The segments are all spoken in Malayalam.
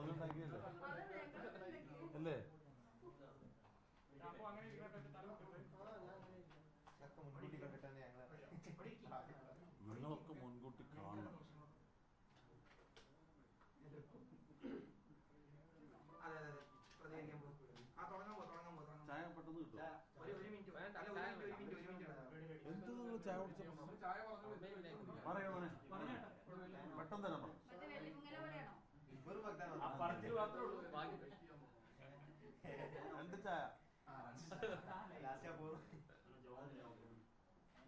പറഞ്ഞുണ്ടാക്കിയല്ലേ അല്ലേ? നിങ്ങളൊക്കെ മുൻകൂട്ടി കാണണം. ചായ പെട്ടെന്ന് കിട്ടും എന്ത് നിങ്ങൾ ചായ കുടിച്ചു? പോ തുടങ്ങാൻ പോ തുടങ്ങാൻ പോ. ചായ പെട്ടെന്ന് കിട്ടും ഒരു ഒരു മിനിറ്റ് വേണ്ട, അല്ല ഒരു മിനിറ്റ് ഒരു മിനിറ്റ് ഒരു മിനിറ്റ് എന്ത് നിങ്ങൾ ചായ കുടിച്ചപ്പോ പറയൂ മോനെ പെട്ടെന്ന് തരാൻ പറ മറ്റേ വെള്ളിമുങ്ങല പോലെയാണോ വെറും വാഗ്ദാനം. രണ്ട് ചായ ലാസ്റ്റ് ആ പോകുന്നു.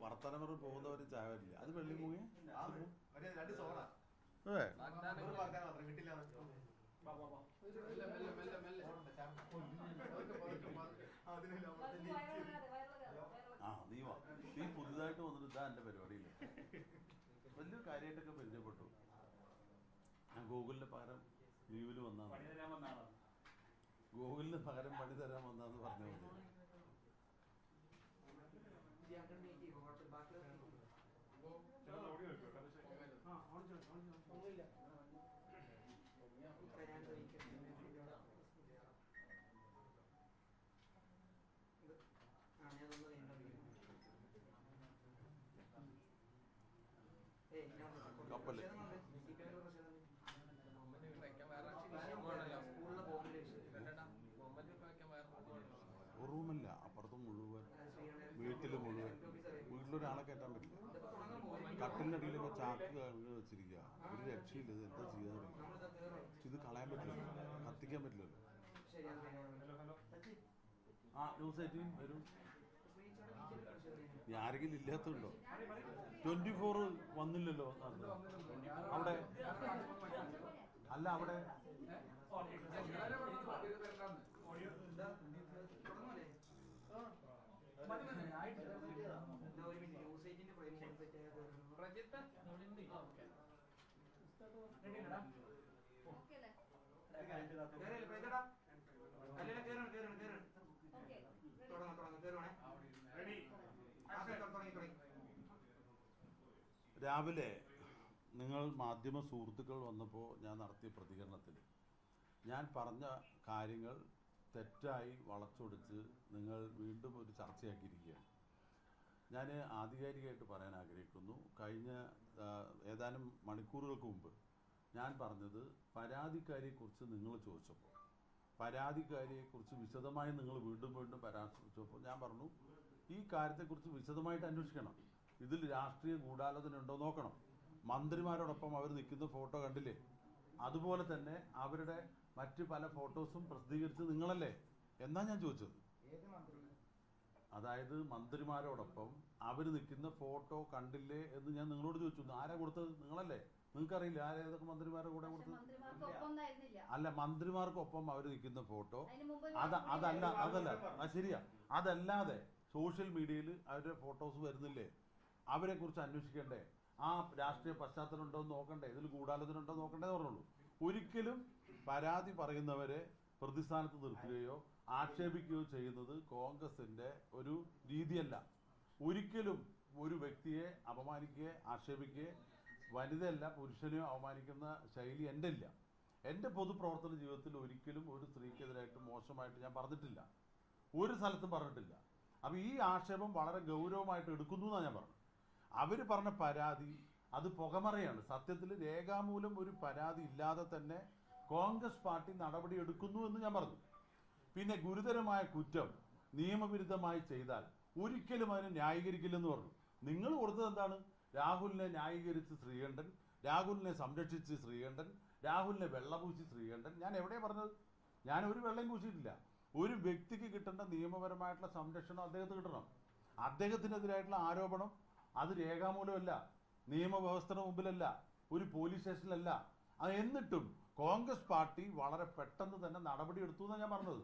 വർത്തമാനം പോകുന്നവര് ചാവില്ല അത് വെള്ളി മൂങ്ങി? ആ. നീ വാ. നീ പുതുതായിട്ട് വന്നിട്ട് ഇതാ എന്റെ പരിപാടിയില്ല വലിയൊരു കാര്യമായിട്ടൊക്കെ പരിചയപ്പെട്ടു. ഞാൻ ഗൂഗിളിന് പകരം ലീവിൽ വന്നാണ്? ഗൂഗിളിന് പകരം പണി തരാൻ വന്നാന്ന് പറഞ്ഞ മതി ഇത് ഞാൻ കണ്ട് നീക്കി കുഴപ്പമില്ല. ബാക്കിയുള്ളവർക്ക് ഒന്നുമില്ല. ഇത്ര ഞാൻ തെളിയിക്കാം. ഇത് ആ ഞാനൊന്ന് കഴിഞ്ഞിട്ട് ഏയ് ഞാൻ കപ്പൽ. പ്രതിഷേധമുണ്ട്. CPM ന്റെ പ്രതിഷേധമുണ്ട്. വേറെ സ്കൂളിലെ ബോംബിന്റെ വിഷയം ഒരു റൂമല്ല അപ്പുറത്ത് മുഴുവൻ വീട്ടിൽ മുഴുവൻ. വീട്ടിലൊരാളെ കയറ്റാൻ പറ്റില്ല. കട്ടിലിന്റെ അടിയിലൊക്കെ ചാക്ക് കഴിഞ്ഞ് വെച്ചിരിക്കുക ഒരു രക്ഷയില്ല ഇത് എന്താ ചെയ്യാൻ ഇത് കളയാൻ പറ്റില്ല. കത്തിക്കാൻ പറ്റില്ലല്ലോ. ആ ന്യൂസ് എയ്റ്റീൻ വരും. ആരെങ്കിലും ഇല്ലാത്തതുണ്ടോ? ട്വന്റി ഫോർ വന്നില്ലല്ലോ അവിടെ? അല്ല അവിടെ? രാവിലെ നിങ്ങൾ മാധ്യമ സുഹൃത്തുക്കൾ വന്നപ്പോൾ ഞാൻ നടത്തിയ പ്രതികരണത്തിൽ ഞാൻ പറഞ്ഞ കാര്യങ്ങൾ തെറ്റായി വളച്ചൊടിച്ച് നിങ്ങൾ വീണ്ടും ഒരു ചർച്ചയാക്കിയിരിക്കുകയാണ്. ഞാൻ ആധികാരികമായിട്ട് പറയാൻ ആഗ്രഹിക്കുന്നു. കഴിഞ്ഞ ഏതാനും മണിക്കൂറുകൾക്ക് മുമ്പ് ഞാൻ പറഞ്ഞത് പരാതിക്കാരിയെക്കുറിച്ച് നിങ്ങൾ ചോദിച്ചപ്പോൾ. പരാതിക്കാരിയെക്കുറിച്ച് വിശദമായി നിങ്ങൾ വീണ്ടും വീണ്ടും പരാമർശിച്ചപ്പോൾ ഞാൻ പറഞ്ഞു ഈ കാര്യത്തെക്കുറിച്ച് വിശദമായിട്ട് അന്വേഷിക്കണം. ഇതിൽ രാഷ്ട്രീയ ഗൂഢാലോചന ഉണ്ടോ നോക്കണം. മന്ത്രിമാരോടൊപ്പം അവർ നിൽക്കുന്ന ഫോട്ടോ കണ്ടില്ലേ? അതുപോലെ തന്നെ അവരുടെ മറ്റ് പല ഫോട്ടോസും പ്രസിദ്ധീകരിച്ചത് നിങ്ങളല്ലേ? എന്നാ ഞാൻ ചോദിച്ചത്. അതായത് മന്ത്രിമാരോടൊപ്പം അവർ നിൽക്കുന്ന ഫോട്ടോ കണ്ടില്ലേ എന്ന് ഞാൻ നിങ്ങളോട് ചോദിച്ചു. ആരാ കൊടുത്തത്? നിങ്ങളല്ലേ? നിങ്ങൾക്കറിയില്ല ആരാ ഏതൊക്കെ മന്ത്രിമാരുടെ കൂടെ കൊടുത്തു കൊടുത്തത്? അല്ല മന്ത്രിമാർക്കൊപ്പം അവർ നിൽക്കുന്ന ഫോട്ടോ. അത് അതല്ല അതല്ല ആ ശരിയാ. അതല്ലാതെ സോഷ്യൽ മീഡിയയിൽ അവരുടെ ഫോട്ടോസ് വരുന്നില്ലേ? അവരെ കുറിച്ച് അന്വേഷിക്കണ്ടേ? ആ രാഷ്ട്രീയ പശ്ചാത്തലം ഉണ്ടോ എന്ന് നോക്കണ്ടേ? ഇതിൽ ഗൂഢാലോചന ഉണ്ടോ എന്ന് നോക്കണ്ടേ എന്ന് പറഞ്ഞുള്ളൂ ഒരിക്കലും പരാതി പറയുന്നവരെ പ്രതിസ്ഥാനത്ത് നിർത്തുകയോ ആക്ഷേപിക്കുകയോ ചെയ്യുന്നത് കോൺഗ്രസിന്റെ ഒരു രീതിയല്ല. ഒരിക്കലും ഒരു വ്യക്തിയെ അപമാനിക്കുകയോ ആക്ഷേപിക്കുകയോ വനിതയല്ല പുരുഷനെയോ അവമാനിക്കുന്ന ശൈലി എന്റെ ഇല്ല എന്റെ പൊതുപ്രവർത്തന ജീവിതത്തിൽ ഒരിക്കലും ഒരു സ്ത്രീക്കെതിരായിട്ട് മോശമായിട്ട് ഞാൻ പറഞ്ഞിട്ടില്ല. ഒരു സ്ഥലത്തും പറഞ്ഞിട്ടില്ല. അപ്പോൾ ഈ ആക്ഷേപം വളരെ ഗൗരവമായിട്ട് എടുക്കുന്നു എന്നാണ് ഞാൻ പറഞ്ഞത്. അവർ പറഞ്ഞ പരാതി അത് പുകമറയാണ്. സത്യത്തിൽ രേഖാമൂലം ഒരു പരാതി ഇല്ലാതെ തന്നെ കോൺഗ്രസ് പാർട്ടി നടപടി എടുക്കുന്നു എന്ന് ഞാൻ പറഞ്ഞു. പിന്നെ ഗുരുതരമായ കുറ്റം നിയമവിരുദ്ധമായി ചെയ്താൽ ഒരിക്കലും അതിനെ ന്യായീകരിക്കില്ലെന്ന് പറഞ്ഞു. നിങ്ങൾ കൊടുത്തത് എന്താണ്? രാഹുലിനെ ന്യായീകരിച്ച് ശ്രീകണ്ഠൻ രാഹുലിനെ സംരക്ഷിച്ച് ശ്രീകണ്ഠൻ രാഹുലിനെ വെള്ളപൂശി ശ്രീകണ്ഠൻ. ഞാൻ എവിടെയാ പറഞ്ഞത്? ഞാൻ ഒരു വെള്ളം പൂശിയിട്ടില്ല. ഒരു വ്യക്തിക്ക് കിട്ടേണ്ട നിയമപരമായിട്ടുള്ള സംരക്ഷണം അദ്ദേഹത്തിന് കിട്ടണം. അദ്ദേഹത്തിനെതിരായിട്ടുള്ള ആരോപണം അത് രേഖാമൂലമല്ല നിയമവ്യവസ്ഥയുടെ മുമ്പിലല്ല ഒരു പോലീസ് സ്റ്റേഷനിലല്ല. എന്നിട്ടും കോൺഗ്രസ് പാർട്ടി വളരെ പെട്ടെന്ന് തന്നെ നടപടി എടുത്തു എന്നാണ് ഞാൻ പറഞ്ഞത്.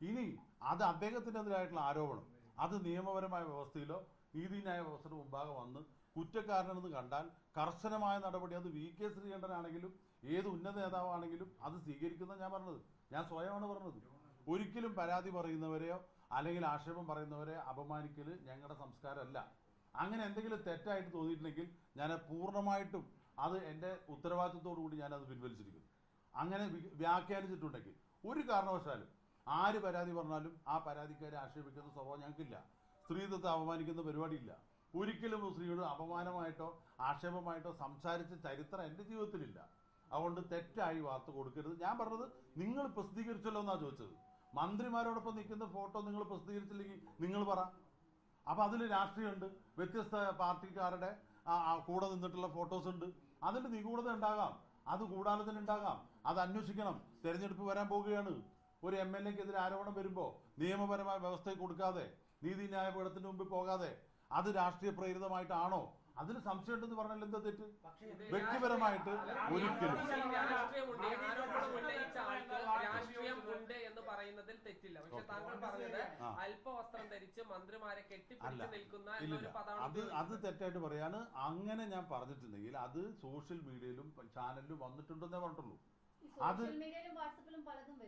ഇനി അത് അദ്ദേഹത്തിനെതിരായിട്ടുള്ള ആരോപണം അത് നിയമപരമായ വ്യവസ്ഥയിലോ നീതിന്യായ വ്യവസ്ഥയുടെ മുമ്പാകെ വന്ന് കുറ്റക്കാരനെന്ന് കണ്ടാൽ കർശനമായ നടപടി. അത് വി കെ ശ്രീകണ്ഠനാണെങ്കിലും ഏത് ഉന്നത നേതാവാണെങ്കിലും അത് സ്വീകരിക്കുന്ന ഞാൻ പറഞ്ഞത്. ഞാൻ സ്വയമാണ് പറഞ്ഞത്. ഒരിക്കലും പരാതി പറയുന്നവരെയോ അല്ലെങ്കിൽ ആക്ഷേപം പറയുന്നവരെ അപമാനിക്കൽ ഞങ്ങളുടെ സംസ്കാരമല്ല. അങ്ങനെ എന്തെങ്കിലും തെറ്റായിട്ട് തോന്നിയിട്ടുണ്ടെങ്കിൽ ഞാൻ പൂർണമായിട്ടും അത് എന്റെ ഉത്തരവാദിത്വത്തോടു കൂടി ഞാനത് പിൻവലിച്ചിരിക്കുന്നു. അങ്ങനെ വ്യാഖ്യാനിച്ചിട്ടുണ്ടെങ്കിൽ ഒരു കാരണവശാലും ആര് പരാതി പറഞ്ഞാലും ആ പരാതിക്കാരെ ആക്ഷേപിക്കുന്ന സ്വഭാവം ഞങ്ങൾക്കില്ല. സ്ത്രീത്വത്തെ അപമാനിക്കുന്ന പരിപാടിയില്ല. ഒരിക്കലും മുസ്ലിങ്ങളുടെ അപമാനമായിട്ടോ ആക്ഷേപമായിട്ടോ സംസാരിച്ച ചരിത്രം എന്റെ ജീവിതത്തിലില്ല. അതുകൊണ്ട് തെറ്റായി വാർത്ത കൊടുക്കരുത്. ഞാൻ പറഞ്ഞത് നിങ്ങൾ പ്രസിദ്ധീകരിച്ചല്ലോ എന്നാണ് ചോദിച്ചത്. മന്ത്രിമാരോടൊപ്പം നിൽക്കുന്ന ഫോട്ടോ നിങ്ങൾ പ്രസിദ്ധീകരിച്ചില്ലെങ്കിൽ നിങ്ങൾ പറ. അപ്പം അതിൽ രാഷ്ട്രീയമുണ്ട്. വ്യത്യസ്ത പാർട്ടിക്കാരുടെ കൂടെ നിന്നിട്ടുള്ള ഫോട്ടോസ് ഉണ്ട്. അതിൽ നിഗൂഢത ഉണ്ടാകാം. അത് കൂടാതെ തന്നെ ഉണ്ടാകാം. അത് അന്വേഷിക്കണം. തെരഞ്ഞെടുപ്പ് വരാൻ പോവുകയാണ്. ഒരു എം എൽ എക്കെതിരെ ആരോപണം വരുമ്പോൾ നിയമപരമായ വ്യവസ്ഥ കൊടുക്കാതെ നീതിന്യായ പീഠത്തിന് മുമ്പിൽ പോകാതെ അത് രാഷ്ട്രീയ പ്രേരിതമായിട്ടാണോ? അതിൽ സംശയമുണ്ടെന്ന് പറഞ്ഞാൽ എന്താ തെറ്റ്? വ്യക്തിപരമായിട്ട് ഒരിക്കലും. രാഷ്ട്രീയമുണ്ട് ആരോപണം രാഷ്ട്രീയം ഉണ്ട് എന്ന് പറയുന്നതിൽ തെറ്റില്ല. പക്ഷെ താങ്കൾ പറഞ്ഞത് ആ. അല്പവസ്ത്രം ധരിച്ച് മന്ത്രിമാരെ കെട്ടിപ്പിടിച്ച് നിൽക്കുന്ന എന്നൊരു പദമാണ് അത് അത് തെറ്റായിട്ട് പറയാണ്. അങ്ങനെ ഞാൻ പറഞ്ഞിട്ടുണ്ടെങ്കിൽ അത് സോഷ്യൽ മീഡിയയിലും ചാനലിലും വന്നിട്ടുണ്ടെന്നേ പറഞ്ഞിട്ടുള്ളൂ. അത്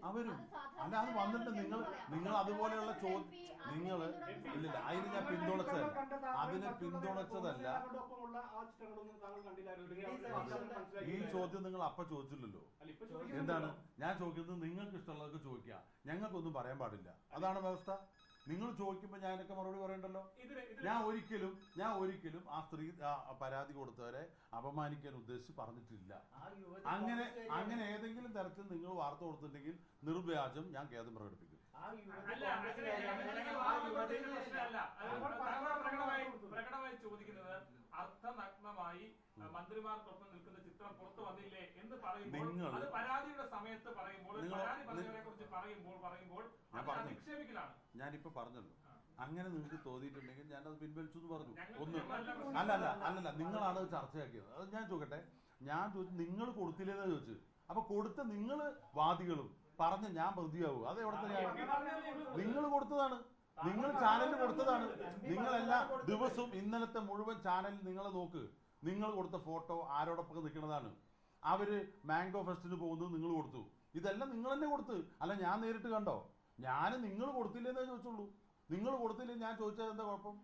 അവരും. അല്ല അത് വന്നിട്ട് നിങ്ങൾ നിങ്ങൾ അതുപോലെയുള്ള ചോദ്യം നിങ്ങൾ ഇല്ലില്ല അതിന് ഞാൻ പിന്തുണച്ചതല്ല. അതിനെ പിന്തുണച്ചതല്ല. ഈ ചോദ്യം നിങ്ങൾ അപ്പ ചോദിച്ചില്ലല്ലോ. എന്താണ്? ഞാൻ ചോദിക്കുന്നത് നിങ്ങൾക്ക് ഇഷ്ടമുള്ളതൊക്കെ ചോദിക്കുക. ഞങ്ങൾക്കൊന്നും പറയാൻ പാടില്ല. അതാണ് വ്യവസ്ഥ. നിങ്ങൾ ചോദിക്കുമ്പോൾ ഞാൻ എനിക്ക് മറുപടി പറയണ്ടല്ലോ? ഞാൻ ഒരിക്കലും ഞാൻ ഒരിക്കലും ആ സ്ത്രീ പരാതി കൊടുത്തവരെ അപമാനിക്കാൻ ഉദ്ദേശിച്ച് പറഞ്ഞിട്ടില്ല. അങ്ങനെ അങ്ങനെ ഏതെങ്കിലും തരത്തിൽ നിങ്ങൾ വാർത്ത കൊടുത്തിട്ടുണ്ടെങ്കിൽ നിർവ്യാജം ഞാൻ ഖേദം പ്രകടിപ്പിക്കും. പ്രകടമായി ചോദിക്കുന്നത് അർത്ഥനഗ്നമായി മന്ത്രിമാർക്കൊപ്പം നിൽക്കുന്ന ചിത്രം പുറത്തു വന്നില്ലേ എന്ന് പറയുമ്പോൾ അത് പരാതിയുടെ സമയത്ത് പറയുമ്പോൾ പരാതി പറഞ്ഞവരെ കുറിച്ച് പറയുമ്പോൾ പറയുമ്പോൾ ഞാൻ. അധിക്ഷേപിക്കലാണ്. ഞാനിപ്പോ പറഞ്ഞല്ലോ. അങ്ങനെ നിങ്ങൾക്ക് തോന്നിയിട്ടുണ്ടെങ്കിൽ ഞാനത് പിൻവലിച്ചു എന്ന് പറഞ്ഞു ഒന്ന് അല്ലല്ല അല്ലല്ല നിങ്ങളാണ് ചർച്ചയാക്കിയത്. അത് ഞാൻ ചോദിക്കട്ടെ? ഞാൻ ചോദിച്ചു നിങ്ങൾ കൊടുത്തില്ലേന്നാ ചോദിച്ചു അപ്പൊ കൊടുത്ത നിങ്ങൾ വാദികളും പറഞ്ഞ ഞാൻ പ്രതിയാവൂ അത് എവിടെ തന്നെയാണ്? നിങ്ങൾ കൊടുത്തതാണ്. നിങ്ങൾ ചാനലിന് കൊടുത്തതാണ്. നിങ്ങളെല്ലാ ദിവസവും ഇന്നലത്തെ മുഴുവൻ ചാനൽ നിങ്ങൾ നോക്ക്. നിങ്ങൾ കൊടുത്ത ഫോട്ടോ ആരോടൊപ്പം നിൽക്കുന്നതാണ്. അവർ മാംഗോ ഫെസ്റ്റിന് പോകുന്നത് നിങ്ങൾ കൊടുത്തു. ഇതെല്ലാം നിങ്ങൾ തന്നെ കൊടുത്ത്. അല്ല ഞാൻ നേരിട്ട് കണ്ടോ? ഞാൻ നിങ്ങൾ കൊടുത്തില്ലെന്നേ ചോദിച്ചുള്ളൂ. നിങ്ങൾ കൊടുത്തില്ലേ ഞാൻ ചോദിച്ചത് എന്താ കുഴപ്പം?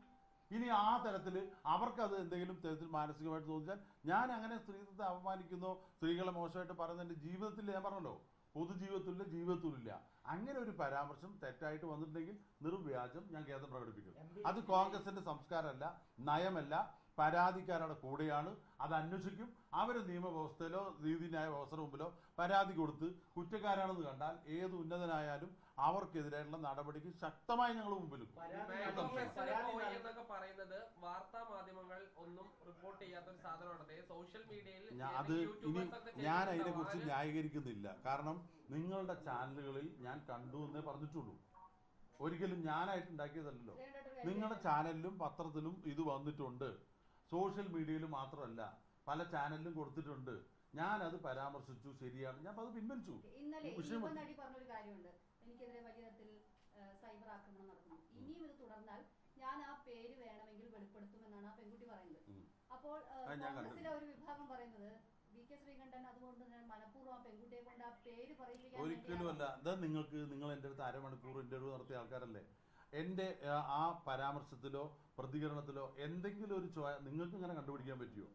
ഇനി ആ തരത്തിൽ അവർക്കത് എന്തെങ്കിലും തരത്തിൽ മാനസികമായിട്ട് തോന്നിച്ചാൽ ഞാൻ അങ്ങനെ സ്ത്രീത്വത്തെ അപമാനിക്കുന്നോ സ്ത്രീകളെ മോശമായിട്ട് പറയുന്ന എന്റെ ജീവിതത്തിൽ ഞാൻ പറഞ്ഞല്ലോ. പൊതുജീവിതത്തിലില്ല ജീവിതത്തിലില്ല. അങ്ങനെ ഒരു പരാമർശം തെറ്റായിട്ട് വന്നിട്ടുണ്ടെങ്കിൽ നിർവ്യാജം ഞാൻ ഖേദം പ്രകടിപ്പിക്കും അത് കോൺഗ്രസിന്റെ സംസ്കാരമല്ല നയമല്ല പരാതിക്കാരുടെ കൂടെയാണ്. അത് അന്വേഷിക്കും. അവർ നിയമവ്യവസ്ഥയിലോ നീതിന്യായ വ്യവസ്ഥയുടെ മുമ്പിലോ പരാതി കൊടുത്ത് കുറ്റക്കാരാണെന്ന് കണ്ടാൽ ഏത് ഉന്നതനായാലും അവർക്കെതിരായിട്ടുള്ള നടപടിക്ക് ശക്തമായി ഞങ്ങൾ മുമ്പിൽ നിൽക്കും. മാംഗോ സംശയം. ഫെസ്റ്റിന് പോയി എന്നൊക്കെ പറയുന്നത് വാർത്താ മാധ്യമങ്ങൾ ഒന്നും റിപ്പോർട്ട് ചെയ്യാത്ത ഒരു സാധനമാണ് സോഷ്യൽ മീഡിയയിൽ ഞാൻ അത് ഇനി ഞാൻ അതിനെ കുറിച്ച് ന്യായീകരിക്കുന്നില്ല. കാരണം നിങ്ങളുടെ ചാനലുകളിൽ ഞാൻ കണ്ടു എന്നേ പറഞ്ഞിട്ടുള്ളൂ. ഒരിക്കലും ഞാനായിട്ട് ഉണ്ടാക്കിയതല്ലല്ലോ നിങ്ങളുടെ ചാനലിലും പത്രത്തിലും ഇത് വന്നിട്ടുണ്ട്. സോഷ്യൽ മീഡിയയിൽ മാത്രമല്ല പല ചാനലിലും കൊടുത്തിട്ടുണ്ട്. ഞാൻ അത് പരാമർശിച്ചു ശരിയാണ്. ഞാൻ അത് പിൻവലിച്ചു. ഇന്നലെ നടി പറഞ്ഞൊരു കാര്യമുണ്ട്. എനിക്കെതിരെ വലിയ തരത്തിൽ സൈബർ ആക്രമണം നടക്കുന്നു. ഇനിയും ഇത് തുടർന്നാൽ ഞാൻ ആ പേര് വേണമെങ്കിൽ വെളിപ്പെടുത്തുമെന്നാണ് ആ പെൺകുട്ടി പറയുന്നത്. അപ്പോൾ കോൺഗ്രസിലെ ഒരു വിഭാഗം പറയുന്നത് വി കെ ശ്രീകണ്ഠൻ അതുകൊണ്ട് മനഃപൂർവം ആ പെൺകുട്ടിയെ കൊണ്ട് ആ പേര് പറയിപ്പിക്കാൻ ഒരിക്കലും അല്ല അത് നിങ്ങൾക്ക്? നിങ്ങൾ എന്റെ അടുത്ത് അരമണിക്കൂർ ഇന്റർവ്യൂ നടത്തിയ ആൾക്കാരല്ലേ? എന്റെ ആ, പരാമർശത്തിലോ പ്രതികരണത്തിലോ എന്തെങ്കിലും ഒരു ചോയ നിങ്ങൾക്ക് ഇങ്ങനെ കണ്ടുപിടിക്കാൻ പറ്റുമോ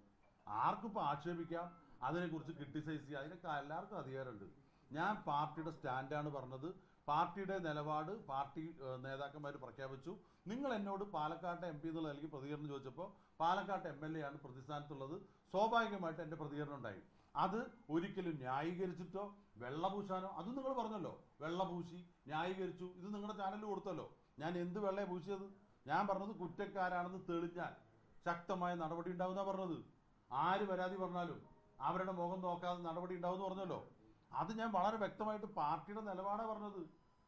ആർക്കും ഇപ്പോൾ ആക്ഷേപിക്കാം? അതിനെക്കുറിച്ച് ക്രിട്ടിസൈസ് ചെയ്യാം. അതിനൊക്കെ എല്ലാവർക്കും അധികാരമുണ്ട്. ഞാൻ പാർട്ടിയുടെ സ്റ്റാൻഡാണ് പറഞ്ഞത്. പാർട്ടിയുടെ നിലപാട് പാർട്ടി നേതാക്കന്മാർ പ്രഖ്യാപിച്ചു. നിങ്ങൾ എന്നോട് പാലക്കാട്ടെ എം പി എന്നുള്ള അല്ലെങ്കിൽ പ്രതികരണം ചോദിച്ചപ്പോൾ പാലക്കാട്ടെ എം എൽ എ ആണ് പ്രതിസ്ഥാനത്തുള്ളത്. സ്വാഭാവികമായിട്ട് എന്റെ പ്രതികരണം ഉണ്ടായി. അത് ഒരിക്കലും ന്യായീകരിച്ചിട്ടോ വെള്ളപൂശാനോ അത് നിങ്ങൾ പറഞ്ഞല്ലോ. വെള്ളപൂശി ന്യായീകരിച്ചു. ഇത് നിങ്ങളുടെ ചാനലിൽ കൊടുത്തല്ലോ. ഞാൻ എന്ത് വെള്ളയെ പൂശിയത് ഞാൻ പറഞ്ഞത് കുറ്റക്കാരാണെന്ന് തെളിഞ്ഞാൽ ശക്തമായ നടപടി ഉണ്ടാവുന്ന പറഞ്ഞത്. ആര് പരാതി പറഞ്ഞാലും അവരുടെ മുഖം നോക്കാതെ നടപടി ഉണ്ടാവുമെന്ന് പറഞ്ഞല്ലോ. അത് ഞാൻ വളരെ വ്യക്തമായിട്ട് പാർട്ടിയുടെ നിലപാടാണ് പറഞ്ഞത്.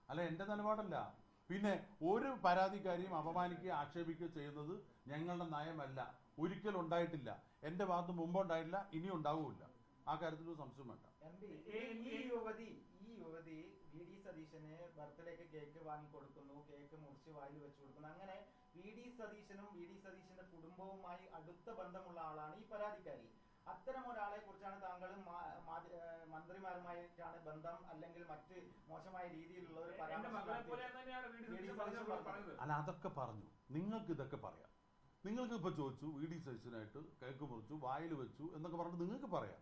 അല്ല എന്റെ നിലപാടല്ല. പിന്നെ ഒരു പരാതിക്കാരിയും അപമാനിക്കുകയോ ആക്ഷേപിക്കുകയോ ചെയ്യുന്നത് ഞങ്ങളുടെ നയമല്ല. ഒരിക്കലും ഉണ്ടായിട്ടില്ല. എന്റെ ഭാഗത്ത് മുമ്പ് ഉണ്ടായിട്ടില്ല ഇനി ഉണ്ടാവില്ല ആ കാര്യത്തിൽ സംശയം വേണ്ട. ഈ യുവതി ഈ യുവതി സതീശന് ബർത്ത്ഡേക്ക് കേക്ക് വാങ്ങി കൊടുക്കുന്നു കേക്ക് മുറിച്ച് വായിൽ വെച്ച് കൊടുക്കുന്നു. അങ്ങനെ വി ഡി സതീശനും വി ഡി സതീശന്റെ കുടുംബവുമായി അടുത്ത ബന്ധമുള്ള ആളാണ് ഈ പരാതിക്കാരി. അത്തരം ഒരാളെ കുറിച്ചാണ് താങ്കൾ മന്ത്രിമാരുമായിട്ടാണ് ബന്ധം അല്ലെങ്കിൽ മറ്റ് മോശമായ രീതിയിലുള്ള ഒരു പരാമർശം അല്ല അതൊക്കെ പറഞ്ഞു. നിങ്ങൾക്ക് ഇതൊക്കെ പറയാം. നിങ്ങൾക്ക് ഇപ്പോൾ ചോദിച്ചു വി ഡി സൈസിനായിട്ട് കേക്ക് മുറിച്ചു വായിൽ വെച്ചു എന്നൊക്കെ പറഞ്ഞിട്ട് നിങ്ങൾക്ക് പറയാം.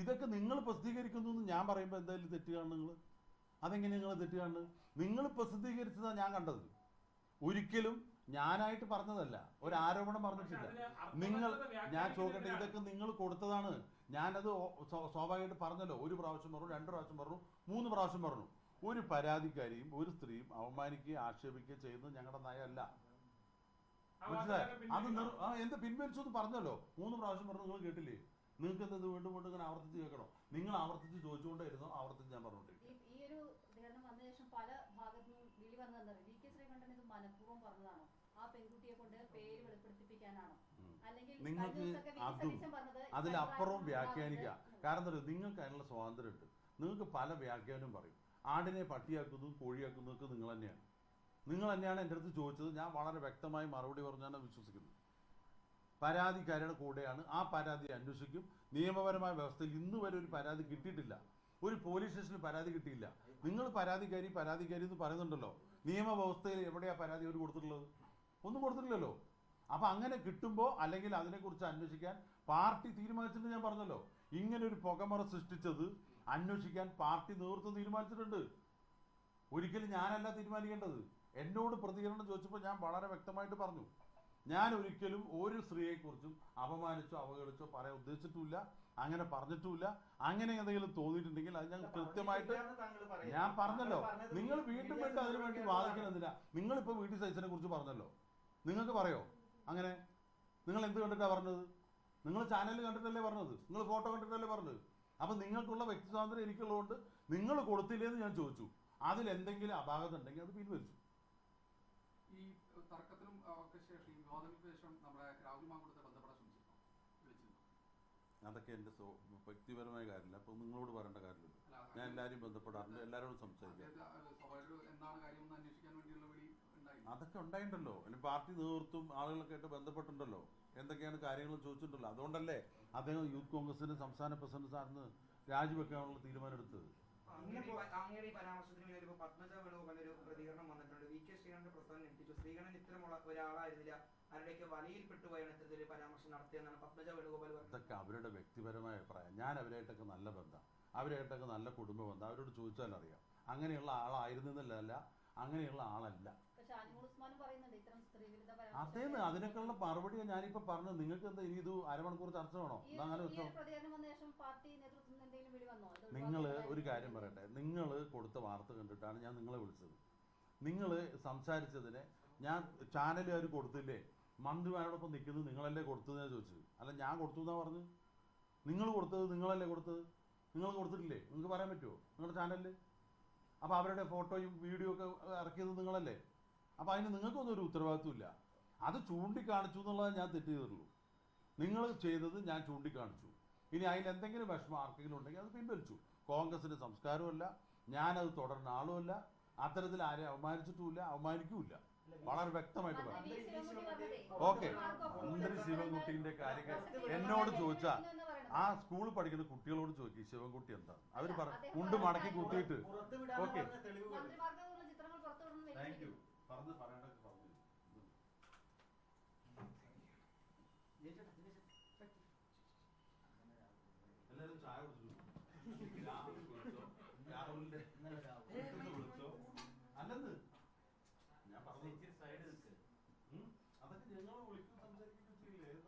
ഇതൊക്കെ നിങ്ങൾ പ്രസിദ്ധീകരിക്കുന്നു എന്ന് ഞാൻ പറയുമ്പോൾ എന്തായാലും തെറ്റുകയാണ് നിങ്ങൾ? അതെങ്ങനെ നിങ്ങൾ തെറ്റ് കാണുന്നത് നിങ്ങൾ പ്രസിദ്ധീകരിച്ചതാണ് ഞാൻ കണ്ടത്. ഒരിക്കലും ഞാനായിട്ട് പറഞ്ഞതല്ല. ഒരു ആരോപണം പറഞ്ഞിട്ടില്ല നിങ്ങൾ ഞാൻ ചോദിക്കട്ടെ ഇതൊക്കെ നിങ്ങൾ കൊടുത്തതാണ്. ഞാനത് സ്വാഭാവികമായിട്ട് പറഞ്ഞല്ലോ. ഒരു പ്രാവശ്യം പറഞ്ഞു രണ്ട് പ്രാവശ്യം പറഞ്ഞു മൂന്ന് പ്രാവശ്യം പറഞ്ഞു. ഒരു പരാതിക്കാരിയും ഒരു സ്ത്രീയും അവമാനിക്കുകയും ആക്ഷേപിക്കുകയും ചെയ്യുന്നത് ഞങ്ങളുടെ നയമല്ല. അത് നിർ-. എന്ത് പിൻവലിച്ചു എന്ന് പറഞ്ഞല്ലോ. മൂന്ന് പ്രാവശ്യം പറഞ്ഞു നിങ്ങൾ കേട്ടില്ലേ? നിങ്ങൾക്ക് എന്താ വീണ്ടും വീണ്ടും ഇങ്ങനെ ആവർത്തിച്ച് കേൾക്കണോ? നിങ്ങൾ ആവർത്തിച്ച് ചോദിച്ചുകൊണ്ടേ ഇരുന്നോ? ആവർത്തിച്ച് ഞാൻ പറഞ്ഞോണ്ടിരിക്കും ഒരു പ്രതികരണം വന്ന ശേഷം പല ഭാഗത്തു നിന്നും വിളി വന്നതെന്താ വി കെ ശ്രീകണ്ഠൻ ഇത് മനഃപൂർവം പറഞ്ഞതാണോ? ആ പെൺകുട്ടിയെ കൊണ്ട് പേര് വെളിപ്പെടുത്തിപ്പിക്കാനാണോ? അല്ലെങ്കിൽ നിങ്ങൾക്ക് അതിലപ്പുറം ആക്രമണം കാരണം എന്താ പറയുക? നിങ്ങൾക്ക് അതിനുള്ള സ്വാതന്ത്ര്യമുണ്ട്. നിങ്ങൾക്ക് പല വ്യാഖ്യാനവും പറയും. ആടിനെ പട്ടിയാക്കുന്നതും കോഴിയാക്കുന്നതൊക്കെ നിങ്ങൾ തന്നെയാണ്. നിങ്ങൾ തന്നെയാണ് എന്റെ അടുത്ത് ചോദിച്ചത്. ഞാൻ വളരെ വ്യക്തമായി മറുപടി പറഞ്ഞാണ് വിശ്വസിക്കുന്നത്. പരാതിക്കാരുടെ കൂടെയാണ്. ആ പരാതി അന്വേഷിക്കും. നിയമപരമായ വ്യവസ്ഥയിൽ ഇന്നുവരെ ഒരു പരാതി കിട്ടിയിട്ടില്ല. ഒരു പോലീസ് സ്റ്റേഷനിൽ പരാതി കിട്ടിയില്ല. നിങ്ങൾ പരാതിക്കാരി പരാതിക്കാരി എന്ന് പറയുന്നുണ്ടല്ലോ. നിയമവ്യവസ്ഥയിൽ എവിടെയാ പരാതി അവർ കൊടുത്തിട്ടുള്ളത്? ഒന്നും കൊടുത്തിട്ടില്ലല്ലോ. അപ്പൊ അങ്ങനെ കിട്ടുമ്പോൾ അല്ലെങ്കിൽ അതിനെക്കുറിച്ച് അന്വേഷിക്കാൻ പാർട്ടി തീരുമാനിച്ചിട്ട് ഞാൻ പറഞ്ഞല്ലോ. ഇങ്ങനെ ഒരു പുകമറ സൃഷ്ടിച്ചത് അന്വേഷിക്കാൻ പാർട്ടി നേതൃത്വം തീരുമാനിച്ചിട്ടുണ്ട്. ഒരിക്കലും ഞാനല്ല തീരുമാനിക്കേണ്ടത്. എന്നോട് പ്രതികരണം ചോദിച്ചപ്പോൾ ഞാൻ വളരെ വ്യക്തമായിട്ട് പറഞ്ഞു. ഞാൻ ഒരിക്കലും ഒരു സ്ത്രീയെക്കുറിച്ചും അപമാനിച്ചോ അവഗണിച്ചോ പറയാൻ ഉദ്ദേശിച്ചിട്ടുമില്ല അങ്ങനെ പറഞ്ഞിട്ടുമില്ല അങ്ങനെ എന്തെങ്കിലും തോന്നിയിട്ടുണ്ടെങ്കിൽ അത് ഞാൻ കൃത്യമായിട്ട് ഞാൻ പറഞ്ഞല്ലോ. നിങ്ങൾ വീണ്ടും വീണ്ടും അതിനു വേണ്ടി വാദിക്കണമെന്നില്ല നിങ്ങളിപ്പോൾ വീട്ടിൽ സൈസിനെ കുറിച്ച് പറഞ്ഞല്ലോ. നിങ്ങൾക്ക് പറയോ? അങ്ങനെ? നിങ്ങൾ എന്ത് കണ്ടിട്ടാണ് പറഞ്ഞത്? നിങ്ങൾ ചാനൽ കണ്ടിട്ടല്ലേ പറഞ്ഞത്? നിങ്ങൾ ഫോട്ടോ കണ്ടിട്ടല്ലേ പറഞ്ഞത്? അപ്പം നിങ്ങൾക്കുള്ള വ്യക്തി സ്വാതന്ത്ര്യം എനിക്കുള്ളതുകൊണ്ട് നിങ്ങൾ കൊടുത്തില്ലേന്ന് ഞാൻ ചോദിച്ചു. അതിൽ എന്തെങ്കിലും അപാകത ഉണ്ടെങ്കിൽ അത് പിൻവലിച്ചു. ഈ തർക്കത്തിനും ഒക്കെ ശേഷം ഈ വിവാദങ്ങൾക്ക് ശേഷം നമ്മുടെ രാഹുൽ മാങ്കുളത്തെ ബന്ധപ്പെടാൻ ശ്രമിച്ചിരുന്നു വിളിച്ചിരുന്നു അതൊക്കെ എന്റെ വ്യക്തിപരമായ കാര്യമില്ല. അപ്പം നിങ്ങളോട് പറയേണ്ട കാര്യമില്ല. ഞാൻ എല്ലാരും ബന്ധപ്പെടാറുണ്ട് എല്ലാവരോടും സംസാരിക്കാം. അതൊക്കെ ഉണ്ടായിട്ടുണ്ടല്ലോ. അല്ലെങ്കിൽ പാർട്ടി നേതൃത്വം ആളുകളൊക്കെ ആയിട്ട് ബന്ധപ്പെട്ടുണ്ടല്ലോ എന്തൊക്കെയാണ് കാര്യങ്ങൾ ചോദിച്ചിട്ടുണ്ടല്ലോ. അതുകൊണ്ടല്ലേ അദ്ദേഹം യൂത്ത് കോൺഗ്രസിന്റെ സംസ്ഥാന പ്രസിഡന്റ് സാറിന് രാജിവെക്കാനുള്ള തീരുമാനം അങ്ങയുടെ ഈ- പരാമർശത്തിന് ഇപ്പോൾ പത്മജ വേണുഗോപാലിന്റെ ഒരു പ്രതികരണം വന്നിട്ടുണ്ട്. വി കെ ശ്രീകണ്ഠന്റെ പ്രസ്ഥാനം ഞെട്ടിച്ചു ശ്രീകണ്ഠൻ ഇത്തരമുള്ള ഒരാളായിരുന്നില്ല. ആരുടെയൊക്കെ വലയിൽപ്പെട്ടുപോയാണ് ഇത്തരത്തിൽ പരാമർശം നടത്തിയെന്നാണ് പത്മജ വേണുഗോപാൽ ഇതൊക്കെ അവരുടെ വ്യക്തിപരമായ അഭിപ്രായം. ഞാൻ അവരായിട്ടൊക്കെ നല്ല ബന്ധം. അവരായിട്ടൊക്കെ നല്ല കുടുംബ ബന്ധം അവരോട് ചോദിച്ചാൽ അറിയാം അങ്ങനെയുള്ള ആളായിരുന്നില്ല അങ്ങനെയുള്ള ആളല്ല. പക്ഷെ ഉസ്മാൻ പറയുന്നുണ്ട് അതേന്ന് അതിനൊക്കെയുള്ള മറുപടി ഞാനിപ്പോ പറഞ്ഞു നിങ്ങൾക്ക് എന്താ ഇനി ഇത് അരമണിക്കൂർ ചർച്ച വേണോ? അങ്ങനെ നിങ്ങൾ ഒരു കാര്യം പറയട്ടെ. നിങ്ങൾ കൊടുത്ത വാർത്ത കണ്ടിട്ടാണ് ഞാൻ നിങ്ങളെ വിളിച്ചത്. നിങ്ങൾ സംസാരിച്ചതിന് ഞാൻ ചാനലുകാർ കൊടുത്തില്ലേ? മന്ത്രിമാരോടൊപ്പം നിൽക്കുന്നത് നിങ്ങളല്ലേ കൊടുത്തതെന്ന് ചോദിച്ചു അല്ല ഞാൻ കൊടുത്തു എന്നാ പറഞ്ഞു? നിങ്ങൾ കൊടുത്തത് നിങ്ങളല്ലേ കൊടുത്തത്? നിങ്ങൾ കൊടുത്തിട്ടില്ലേ? നിങ്ങൾക്ക് പറയാൻ പറ്റുമോ നിങ്ങളുടെ ചാനലിൽ അപ്പോൾ അവരുടെ ഫോട്ടോയും വീഡിയോ ഒക്കെ ഇറക്കിയത് നിങ്ങളല്ലേ? അപ്പോൾ അതിന് നിങ്ങൾക്കൊന്നും ഒരു ഉത്തരവാദിത്വം ഇല്ല. അത് ചൂണ്ടിക്കാണിച്ചു എന്നുള്ളത് ഞാൻ തെറ്റ് ചെയ്തിട്ടുള്ളൂ. നിങ്ങൾ ചെയ്തത് ഞാൻ ചൂണ്ടിക്കാണിച്ചു. ഇനി അതിൽ എന്തെങ്കിലും വിഷമം ആർക്കെങ്കിലും ഉണ്ടെങ്കിൽ അത് പിൻവലിച്ചു. കോൺഗ്രസിന്റെ സംസ്കാരമല്ല ഞാനത് തുടർന്ന ആളുമല്ല അത്തരത്തിൽ ആരെ അവമാനിച്ചിട്ടുമില്ല അവമാനിക്കൂല വളരെ വ്യക്തമായിട്ട് പറയാം. ഓക്കെ. മുന്തിരി ശിവൻകുട്ടിന്റെ കാര്യങ്ങൾ എന്നോട് ചോദിച്ചാൽ. ആ സ്കൂളിൽ പഠിക്കുന്ന കുട്ടികളോട് ചോദിക്കും ശിവൻകുട്ടി എന്താ? അവർ പറ കുണ്ട് മടക്കി കുത്തിയിട്ട്. ഓക്കെ. താങ്ക് യു പറഞ്ഞു പറയേണ്ടത് പറഞ്ഞു എല്ലാവരും ചായ